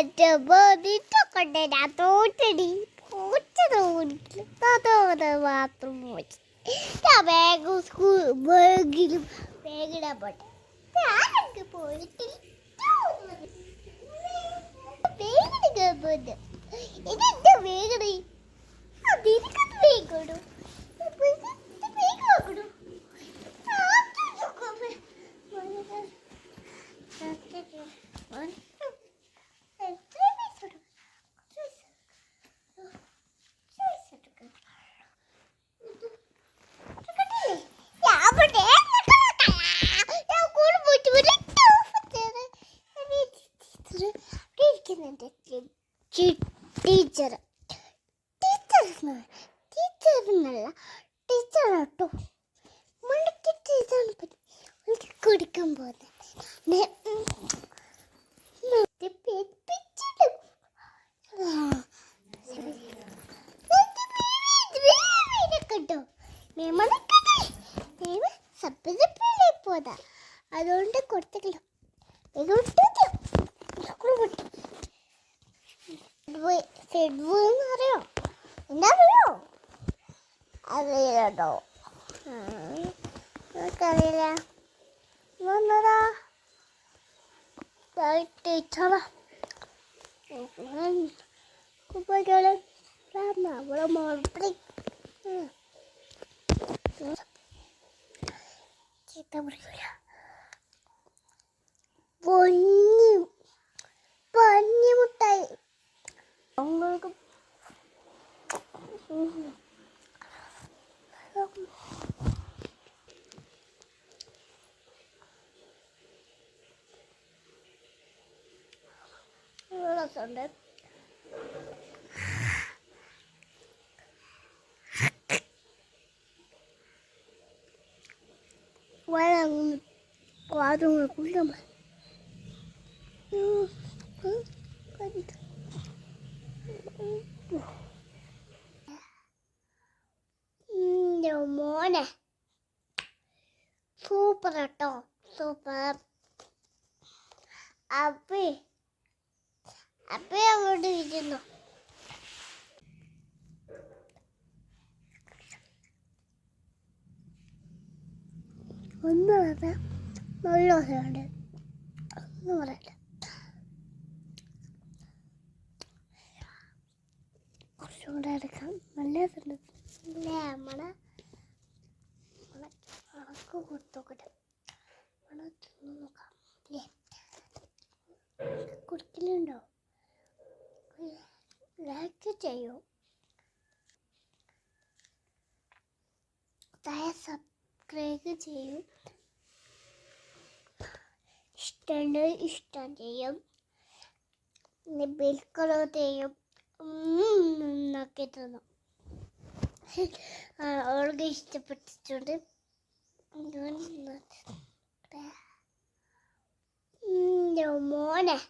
ഞാൻ തോറ്റടി തോന്നത് മാത്രം പോയി ഞാൻ ബാഗ് സ്കൂൾ ബാഗിലും ബാഗിടാൻ പോട്ടെ ഞാനൊക്കെ പോയിട്ട് വേഗം ടീച്ചർ ടീച്ചർ ടീച്ചർ എന്നല്ല ടീച്ചർ കേട്ടോ മണ്ടയ്ക്ക് ടീച്ചറിനെ പറ്റി കുടിക്കാൻ പോകുന്നത് പോതാ അതുകൊണ്ട് കൊടുത്തില്ല അറിയോ എന്താ അറിയോ അറിയില്ലോ എനിക്കറിയില്ല വന്നതാ. ടീച്ചറാ കുപ്പകളെ നമ്മളെ മോളി ചീത്ത പിടിക്കില്ല 떨어졌네. 와야 오늘 과정을 보려면 응, 응, 가지다. 음, 너 뭐네? 소파가 또 소파. 아비. അപ്പേ അവിടെ ഇരുന്നു ഒന്ന് പറയാം നല്ല ദിവസമുണ്ട് ഒന്ന് പറയട്ടെ കുറച്ചുകൂടെ എടുക്കാം. നല്ല രസമുണ്ട് നമ്മളെ ഉണക്ക് കൊടുത്തോക്കട്ടെ. തിന്ന് നോക്കാം. കുടിക്കലുണ്ടോ? ലൈക്ക് ചെയ്യൂ തായ സബ്സ്ക്രൈബ് ചെയ്യൂ ഇഷ്ടമുണ്ട് ഇഷ്ടം ചെയ്യും ബിൽക്കളോ ചെയ്യും എന്നൊക്കെ തന്നു അവൾക്ക് ഇഷ്ടപ്പെട്ടിട്ടുണ്ട് മോനെ